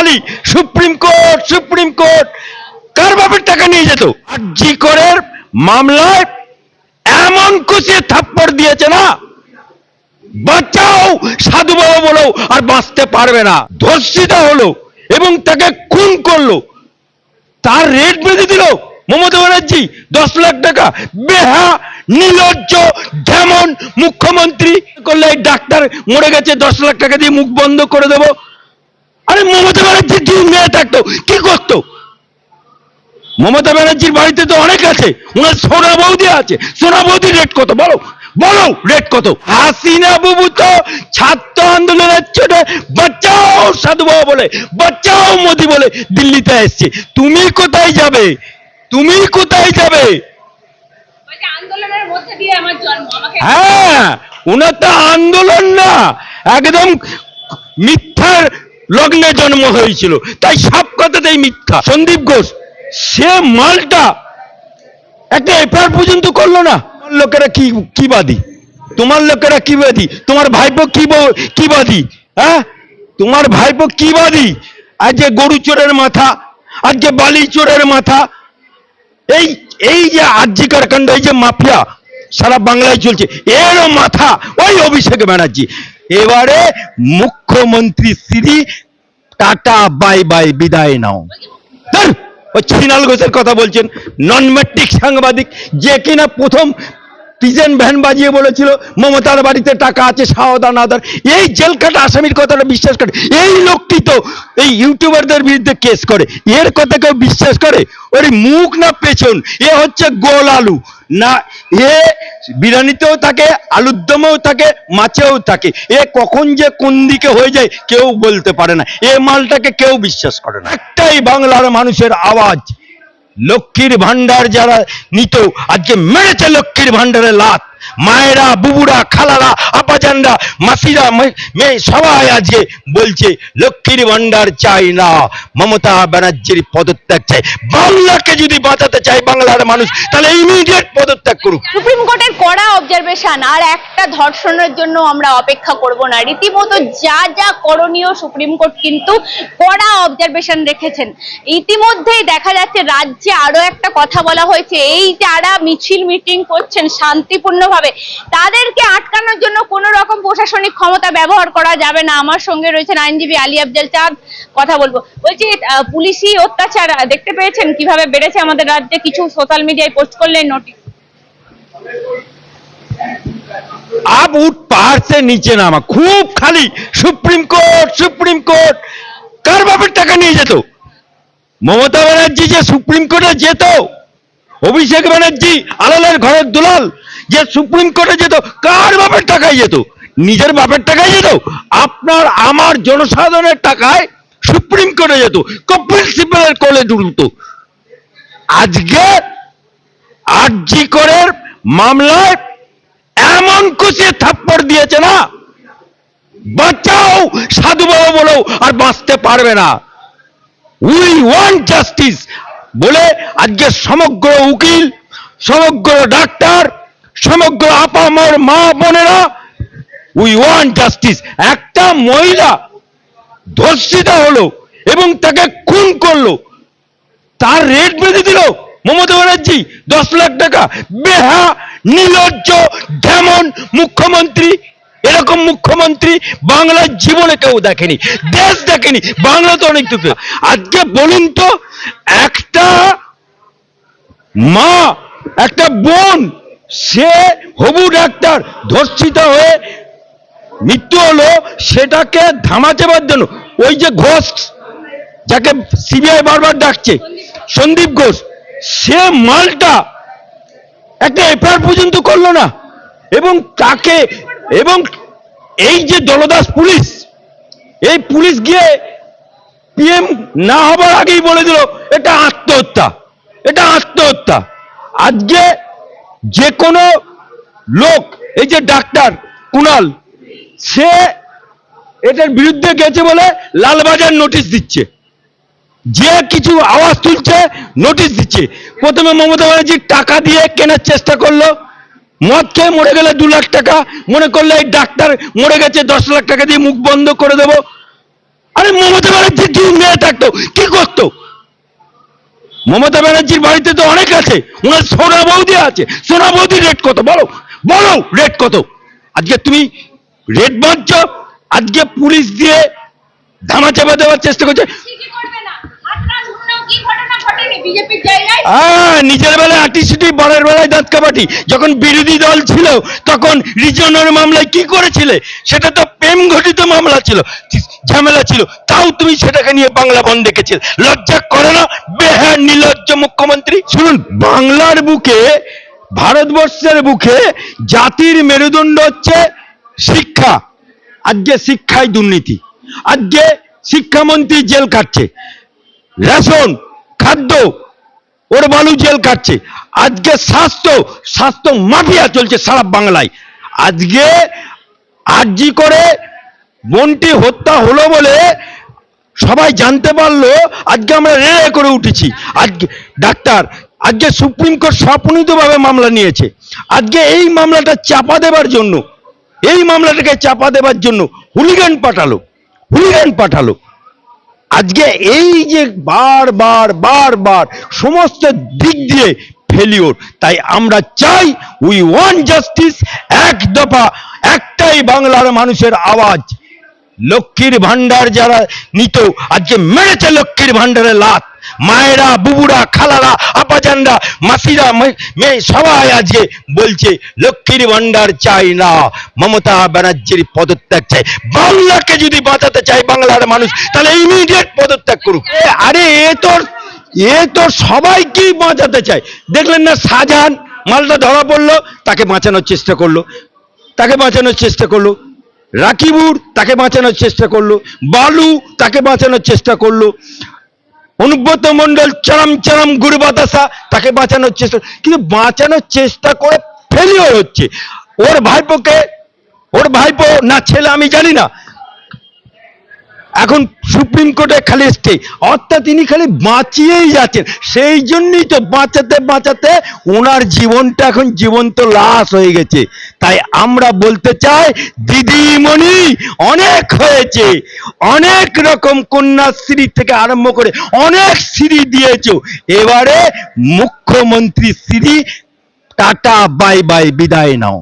খালি supreme court supreme court. কার বাপের টাকা নিয়ে যেত? আর জি করের মামলায় এমন কুচিয়ে থাপ্পড় দিয়েছে না? বাচ্চাও সাধু বাবা বলেও আর বাঁচতে পারবে না। ধর্ষিতা হলো এবং তাকে খুন করল। তার রেট বেঁধে দিল মমতা ব্যানার্জি, দশ লাখ টাকা। বেহা নির্লজ্জ যেমন মুখ্যমন্ত্রী করলে ডাক্তার মরে গেছে, দশ লাখ টাকা দিয়ে মুখ বন্ধ করে দেবো। আরে মমতা ব্যানার্জি যদি মেয়ে থাকতো কি করতো? মমতা ব্যানার্জির বাড়িতে তো অনেক আছে ওনার সোনা বৌদি আছে। সোনা বৌদি রেট কত? বলো বলো রেট কত? হাসিনা বাবু তো ছাত্র আন্দোলনের ছোটে বাচ্চাও সাধু বাবা বলে বাচ্চাও মোদি বলে দিল্লিতে এসছে। তুমি কোথায় যাবে? তুমি কোথায় যাবে? হ্যাঁ ওনার তো আন্দোলন না একদম মিথ্যার লগ্নে জন্ম হয়েছিল। তাই সব কথাতেই মিথ্যা। সন্দীপ ঘোষ, সে মালটা একটা এফআইআর পর্যন্ত করল না। লোকেরা কি কি বাদী? তোমার লোকেরা কি বাদী? তোমার ভাইপো কি কি বাদী? হ্যাঁ? তোমার ভাইপো কি বাদী? আজকে গরু চোরের মাথা আর যে বালি চোরের মাথা, এই এই যে আর্যিকার কাণ্ড এই যে মাফিয়া, সারা বাংলায় চলছে। এরও মাথা ওই অভিষেক ব্যানার্জি। এবারে মুখ্যমন্ত্রী শ্রী টাটা, বাই বাই, বিদায় নাও। ওই ছিনাল ঘোষের কথা বলছেন। নন ম্যাট্রিক সাংবাদিক, যে কিনা প্রথম পিজেন ভ্যান বাজিয়ে বলেছিল, মমতার বাড়িতে টাকা আছে সাওদান আদার এই জেল কাটা আসামির কথাটা বিশ্বাস করে। এই লোকটি তো এই ইউটিউবারদের বিরুদ্ধে কেস করে। এর কথা কেউ বিশ্বাস করে? ওর মুখ না পেছন? এ হচ্ছে গোল আলু। না, এ বিরিয়ানিতেও থাকে, আলুর দমেও থাকে, মাছেও থাকে। এ কখন যে কোন দিকে হয়ে যায় কেউ বলতে পারে না। এ মালটাকে কেউ বিশ্বাস করে না। একটাই বাংলার মানুষের আওয়াজ। লক্ষ্মীর ভান্ডার যারা নিত আজকে মেরেছে লক্ষ্মীর ভান্ডারে লাত। মায়েরা, বুবুরা, খালারা, আপাজানরা, মাসিরা মেয়ে সবাই আজকে বলছে, লক্ষ্মীর ভান্ডার চাই না। মমতা ব্যানার্জির পদত্যাগ চাই। বাংলাকে যদি বাঁচাতে চাই বাংলার মানুষ, তাহলে ইমিডিয়েট পদত্যাগ করুক। সুপ্রিম কোর্টের কড়া অবজারভেশন আর একটা ধর্ষণের জন্য আমরা অপেক্ষা করব না। রীতিমতো যা যা করণীয় সুপ্রিম কোর্ট কিন্তু কড়া অবজারভেশন রেখেছেন। ইতিমধ্যেই দেখা যাচ্ছে রাজ্যে আরও একটা কথা বলা হয়েছে। এই যারা মিছিল মিটিং করছেন শান্তিপূর্ণভাবে, তাদেরকে আটকানোর জন্য কোনো রকম প্রশাসনিক ক্ষমতা ব্যবহার করা যাবে না। আমার সঙ্গে রয়েছেন আইনজীবী আলী আফজাল চাঁদ, কথা বলব। বলছি পুলিশি অত্যাচার দেখতে পেয়েছেন কীভাবে বেড়েছে আমাদের রাজ্যে? কিছু সোশ্যাল মিডিয়ায় পোস্ট করলেন নোটিশ अब उठ पहाड़ से नीचे नामा খুব খালি সুপ্রিম কোর্ট সুপ্রিম কোর্ট কার বাপের টাকা নিয়ে যেত মমতা ব্যানার্জি যে সুপ্রিম কোর্টে যেত অভিষেক ব্যানার্জি আলালের ঘরের দুলাল যে সুপ্রিম কোর্টে যেত কার বাপের টাকায় যেত নিজের বাপের টাকায় যেত আপনার আমার জনসাধারণের টাকায় সুপ্রিম কোর্টে যেত কপিল সিব্বলের কোলে ডুবতো আজকে আরজি করের মামলায় এমন কুচিয়ে থাপ্পড় দিয়েছে না? বাচ্চাও সাধু বাবা বলেও আর বাঁচতে পারবে না। উই ওয়ান্ট জাস্টিস বলে আজকে সমগ্র উকিল, সমগ্র ডাক্তার, সমগ্র আপামর মা বোনেরা উই ওয়ান্ট জাস্টিস একটা মহিলা ধর্ষিতা হলো এবং তাকে খুন করল। তার রেট বেঁধে দিল। মমতা ব্যানার্জি, দশ লাখ টাকা। বেহা, নির্লজ্জ যেমন মুখ্যমন্ত্রী, এরকম মুখ্যমন্ত্রী বাংলার জীবনে কেউ দেখেনি, দেশ দেখেনি, বাংলা তো অনেক দূরে। আজকে বলুন তো, একটা মা, একটা বোন, সে হবু ডাক্তার, ধর্ষিত হয়ে মৃত্যু হলো, সেটাকে ধামাচাবার জন্য। ওই যে ঘোষ, যাকে সিবিআই বারবার ডাকছে, সন্দীপ ঘোষ সে মালটা একটা এফআইআর পর্যন্ত করল না। এবং তাকে, এবং এই যে দলদাস পুলিশ, এই পুলিশ গিয়ে পিএম না হবার আগেই বলে দিল, এটা আত্মহত্যা এটা আত্মহত্যা। আজকে যে কোনো লোক, এই যে ডাক্তার কুণাল সে এটার বিরুদ্ধে গেছে বলে লালবাজার নোটিশ দিচ্ছে। যে কিছু আওয়াজ তুলছে নোটিশ দিচ্ছে। প্রথমে মমতা ব্যানার্জি টাকা দিয়ে কেনার চেষ্টা করল। মদ খেয়ে মরে গেলে দু লাখ টাকা। মনে করলে এই ডাক্তার মরে গেছে, দশ লাখ টাকা দিয়ে মুখ বন্ধ করে দেবো। আরে মমতা ব্যানার্জি যদি মেয়ে থাকতো, কি করতো? মমতা ব্যানার্জির বাড়িতে তো অনেক আছে। ওনার সোনা বৌদি আছে। সোনা বৌদি রেট কত? বলো বলো রেট কত? আজকে তুমি রেট বাঁধছ, আজকে পুলিশ দিয়ে ধামা চাপা দেওয়ার চেষ্টা করছে। আহ, নিজের বেলায় আটিসিটি বরের বেলায় দাঁত কাবাটি। যখন বিরোধী দল ছিল তখন রিজনের মামলায় কি করেছিলে? সেটা তো প্রেম ঘটিত মামলা ছিল ঝামেলা ছিল। তাও তুমি সেটাকে নিয়ে বাংলা বন্ধ দেখেছিলে। লজ্জা করে না বেহার নির্লজ্জ মুখ্যমন্ত্রী? শুনুন বাংলার বুকে ভারতবর্ষের বুকে জাতির মেরুদণ্ড হচ্ছে শিক্ষা। আজকে শিক্ষায় দুর্নীতি। আজকে শিক্ষামন্ত্রী জেল কাটছে। রেশন, খাদ্য, ওর বালু জেল কাটছে। আজকে স্বাস্থ্য স্বাস্থ্য মাফিয়া চলছে সারা বাংলায়। আজকে আরজি করে বোনটি হত্যা হলো বলে সবাই জানতে পারল, আজকে আমরা রেড়ে করে উঠেছি। আজকে ডাক্তার, আজকে সুপ্রিম কোর্ট স্বপ্নিতভাবে মামলা নিয়েছে। আজকে এই মামলাটা চাপা দেবার জন্য, এই মামলাটাকে চাপা দেবার জন্য হুলিগান পাঠালো হুলিগান পাঠালো। আজকে এই যে বারবার বারবার সমস্ত দিক দিয়ে ফেলিওর তাই আমরা চাই উই ওয়ান জাস্টিস এক দফা, একটাই বাংলার মানুষের আওয়াজ। লক্ষ্মীর ভান্ডার যারা নিত, আজকে মেরেছে লক্ষ্মীর ভান্ডারে লাত মায়েরা, বুবুরা, খালারা, আপাজানরা, মাসিরা মেয়ে সবাই আজকে বলছে, লক্ষ্মীর ভান্ডার চাই না, মমতা ব্যানার্জির পদত্যাগ চাই। বাংলাকে যদি বাঁচাতে চায় বাংলার মানুষ, তাহলে ইমিডিয়েট পদত্যাগ করুক। আরে, এ তোর, এ তো সবাইকেই বাঁচাতে চায়। দেখলেন না শাহজাহান মালটা ধরা পড়ল, তাকে বাঁচানোর চেষ্টা করল। তাকে বাঁচানোর চেষ্টা করল। রাকিবুর তাকে বাঁচানোর চেষ্টা করল। বালু তাকে বাঁচানোর চেষ্টা করল। অনুব্রত মন্ডল চরম চরম গুরু বাতাসা তাকে বাঁচানোর চেষ্টা কিন্তু বাঁচানোর চেষ্টা করে ফেলিও হচ্ছে। ওর ভাইপোকে, ওর ভাইপো না ছেলে আমি জানি না এখন সুপ্রিম কোর্টে খালি স্টে অর্থাৎ তিনি খালি বাঁচিয়েই যাচ্ছেন। সেই জন্যই তো বাঁচাতে বাঁচাতে ওনার জীবনটা এখন জীবন্ত লাশ হয়ে গেছে। তাই আমরা বলতে চাই, দিদিমণি, অনেক হয়েছে। অনেক রকম কন্যাশ্রী থেকে আরম্ভ করে অনেক শ্রী দিয়েছ। এবারে মুখ্যমন্ত্রী শ্রী টাটা বাই বাই বিদায় নাও।